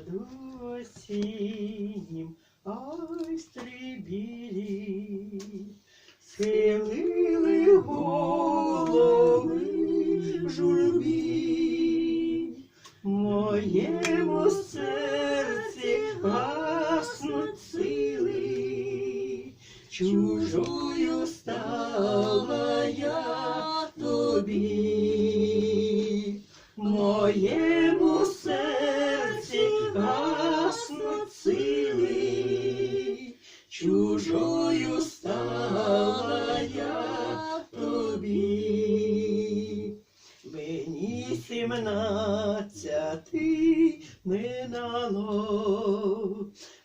саду осіннім айстри білі, схилили голови журбі, моєму серці гаснуть сили, чужою стала я тобі, моєму чужою стала я тобі. Мені сімнадцяти минало,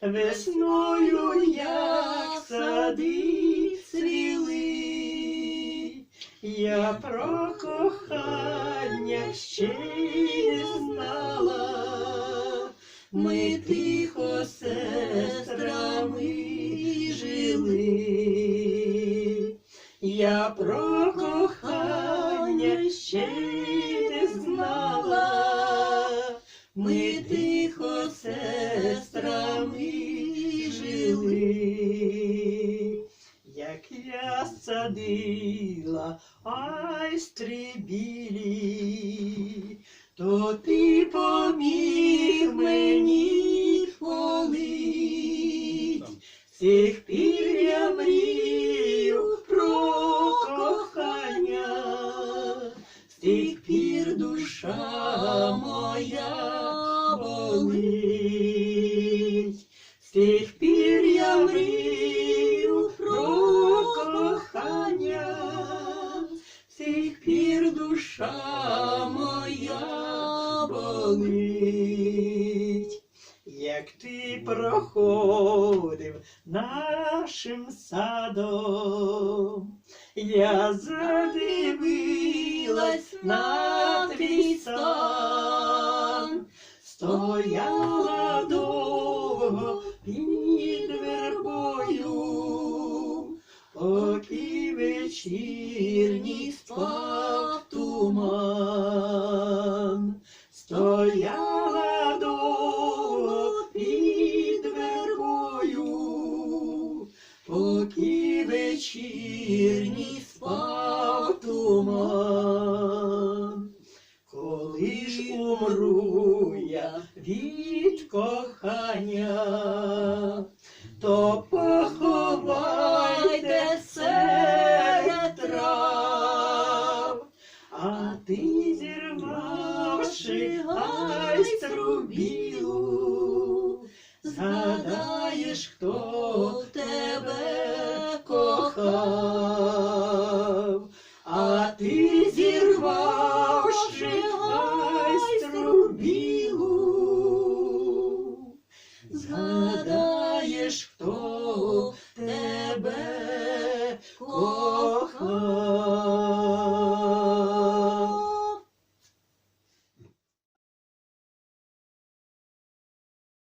весною, як сади цвіли, я про кохання ще не знала, ми тихо сестрами я про кохання ще не знала, ми тихо сестрами жили, як я садила айстри білі, то ти поміг мені полить. Цих пір я мрію тих пір душа моя болить, з тих пір я мрію про кохання, з тих пір душа моя болить. Як ти проходив нашим садом, я задивилась на твій стан, стояла довго під вербою, поки вечірній вечірній спав туман. Коли ж умру я від кохання, то поховайте серед трав, а ти зірвавши айстру білу, згадаєш, хто 呃